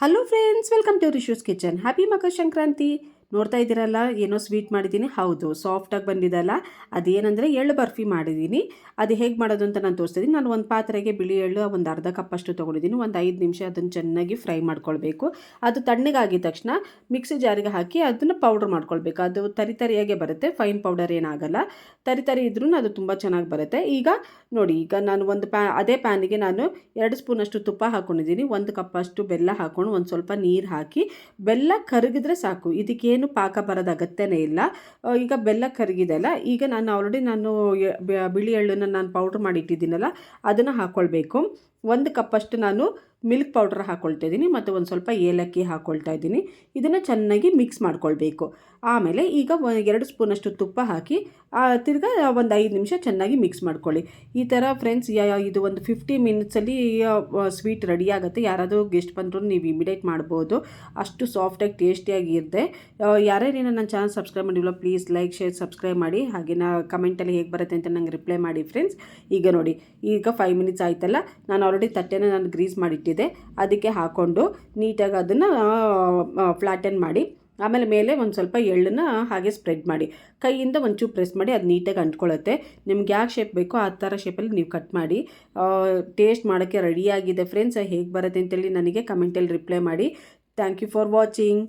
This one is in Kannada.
hello friends welcome to Rishu's kitchen happy Makara Sankranti ನೋಡ್ತಾ ಇದ್ದೀರಲ್ಲ, ಏನೋ ಸ್ವೀಟ್ ಮಾಡಿದ್ದೀನಿ. ಹೌದು ಸಾಫ್ಟಾಗಿ ಬಂದಿದ್ದಲ್ಲ ಏನಂದರೆ ಎಳ್ಳು ಬರ್ಫಿ ಮಾಡಿದ್ದೀನಿ. ಅದು ಹೇಗೆ ಮಾಡೋದು ಅಂತ ನಾನು ತೋರಿಸ್ತಿದ್ದೀನಿ ನಾನು ಒಂದು ಪಾತ್ರೆಗೆ ಬಿಳಿ ಎಳ್ಳು, ಒಂದು ಅರ್ಧ ಕಪ್ಪಷ್ಟು ತೊಗೊಂಡಿದ್ದೀನಿ. ಒಂದು ಐದು ನಿಮಿಷ ಅದನ್ನು ಚೆನ್ನಾಗಿ ಫ್ರೈ ಮಾಡ್ಕೊಳ್ಬೇಕು. ಅದು ತಣ್ಣಗಾಗಿದ ತಕ್ಷಣ ಮಿಕ್ಸಿ ಜಾರಿಗೆ ಹಾಕಿ ಅದನ್ನು ಪೌಡ್ರ್ ಮಾಡ್ಕೊಳ್ಬೇಕು. ಅದು ತರಿ ತರಿಯಾಗೆ ಬರುತ್ತೆ ಫೈನ್ ಪೌಡರ್ ಏನಾಗಲ್ಲ. ತರಿ ತರಿ ಇದ್ರೂ ಅದು ತುಂಬ ಚೆನ್ನಾಗಿ ಬರುತ್ತೆ. ಈಗ ನೋಡಿ, ಈಗ ನಾನು ಒಂದು ಪ್ಯಾ ಅದೇ ಪ್ಯಾನಿಗೆ ನಾನು ಎರಡು ಸ್ಪೂನಷ್ಟು ತುಪ್ಪ ಹಾಕ್ಕೊಂಡಿದ್ದೀನಿ ಒಂದು ಕಪ್ಪಷ್ಟು ಬೆಲ್ಲ ಹಾಕ್ಕೊಂಡು ಒಂದು ಸ್ವಲ್ಪ ನೀರು ಹಾಕಿ, ಬೆಲ್ಲ ಕರಗಿದ್ರೆ ಸಾಕು. ಇದಕ್ಕೇನು ಪಾಕ ಬರೋದು ಅಗತ್ಯನೇ ಇಲ್ಲ. ಈಗ ಬೆಲ್ಲ ಕರಗಿದೆಲ್ಲ ಈಗ ನಾನು ಆಲ್ರೆಡಿ ನಾನು ಬಿಳಿ ಎಳ್ಳನ್ನು ನಾನು ಪೌಡ್ರ್ ಮಾಡಿ ಇಟ್ಟಿದ್ದೀನಲ್ಲ, ಅದನ್ನು ಹಾಕ್ಕೊಳ್ಬೇಕು ಒಂದು ಕಪ್ಪಷ್ಟು ನಾನು ಮಿಲ್ಕ್ ಪೌಡ್ರ್ ಹಾಕ್ಕೊಳ್ತಾ ಇದ್ದೀನಿ ಮತ್ತು ಒಂದು ಸ್ವಲ್ಪ ಏಲಕ್ಕಿ ಹಾಕ್ಕೊಳ್ತಾ ಇದ್ದೀನಿ. ಇದನ್ನು ಚೆನ್ನಾಗಿ ಮಿಕ್ಸ್ ಮಾಡ್ಕೊಳ್ಬೇಕು. ಆಮೇಲೆ ಈಗ ಎರಡು ಸ್ಪೂನಷ್ಟು ತುಪ್ಪ ಹಾಕಿ ತಿರ್ಗಾ ಒಂದು ಐದು ನಿಮಿಷ ಚೆನ್ನಾಗಿ ಮಿಕ್ಸ್ ಮಾಡ್ಕೊಳ್ಳಿ. ಈ ಥರ ಫ್ರೆಂಡ್ಸ್ ಇದು ಒಂದು ಫಿಫ್ಟಿ ಮಿನಿಟ್ಸಲ್ಲಿ ಸ್ವೀಟ್ ರೆಡಿ ಆಗುತ್ತೆ. ಯಾರಾದರೂ ಗೆಸ್ಟ್ ಬಂದರೂ ನೀವು ಇಮಿಡಿಯೇಟ್ ಮಾಡ್ಬೋದು. ಅಷ್ಟು ಸಾಫ್ಟಾಗಿ ಟೇಸ್ಟಿಯಾಗಿ ಇರುತ್ತೆ ಯಾರ್ಯಾರೇನೋ ನನ್ನ ಚಾನಲ್ ಸಬ್ಸ್ಕ್ರೈಬ್ ಮಾಡಿಲ್ಲ ಪ್ಲೀಸ್ ಲೈಕ್ ಶೇರ್ ಸಬ್ಸ್ಕ್ರೈಬ್ ಮಾಡಿ. ಹಾಗೆ ನಾ ಕಮೆಂಟಲ್ಲಿ ಹೇಗೆ ಬರುತ್ತೆ ಅಂತ ನಂಗೆ ರಿಪ್ಲೈ ಮಾಡಿ ಫ್ರೆಂಡ್ಸ್ ಈಗ ನೋಡಿ, ಈಗ ಫೈವ್ ಮಿನಿಟ್ಸ್ ಆಯ್ತಲ್ಲ, ನಾನು ಆಲ್ರೆಡಿ ತಟ್ಟೆನ ನಾನು ಗ್ರೀಸ್ ಮಾಡಿಟ್ಟಿದ್ದೆ. ಅದಕ್ಕೆ ಹಾಕ್ಕೊಂಡು ನೀಟಾಗಿ ಅದನ್ನು ಫ್ಲಾಟನ್ ಮಾಡಿ, ಆಮೇಲೆ ಮೇಲೆ ಒಂದು ಸ್ವಲ್ಪ ಎಳ್ಳನ್ನು ಹಾಗೆ ಸ್ಪ್ರೆಡ್ ಮಾಡಿ. ಕೈಯಿಂದ ಒಂಚೂರು ಪ್ರೆಸ್ ಮಾಡಿ, ಅದು ನೀಟಾಗಿ ಅಂಟ್ಕೊಳ್ಳುತ್ತೆ ನಿಮ್ಗೆ ಯಾವ ಶೇಪ್ ಬೇಕೋ ಆ ಥರ ಶೇಪಲ್ಲಿ ನೀವು ಕಟ್ ಮಾಡಿ. ಟೇಸ್ಟ್ ಮಾಡೋಕ್ಕೆ ರೆಡಿಯಾಗಿದೆ ಫ್ರೆಂಡ್ಸ್ ಹೇಗೆ ಬರುತ್ತೆ ಅಂತೇಳಿ ನನಗೆ ಕಮೆಂಟಲ್ಲಿ ರಿಪ್ಲೈ ಮಾಡಿ. Thank you for watching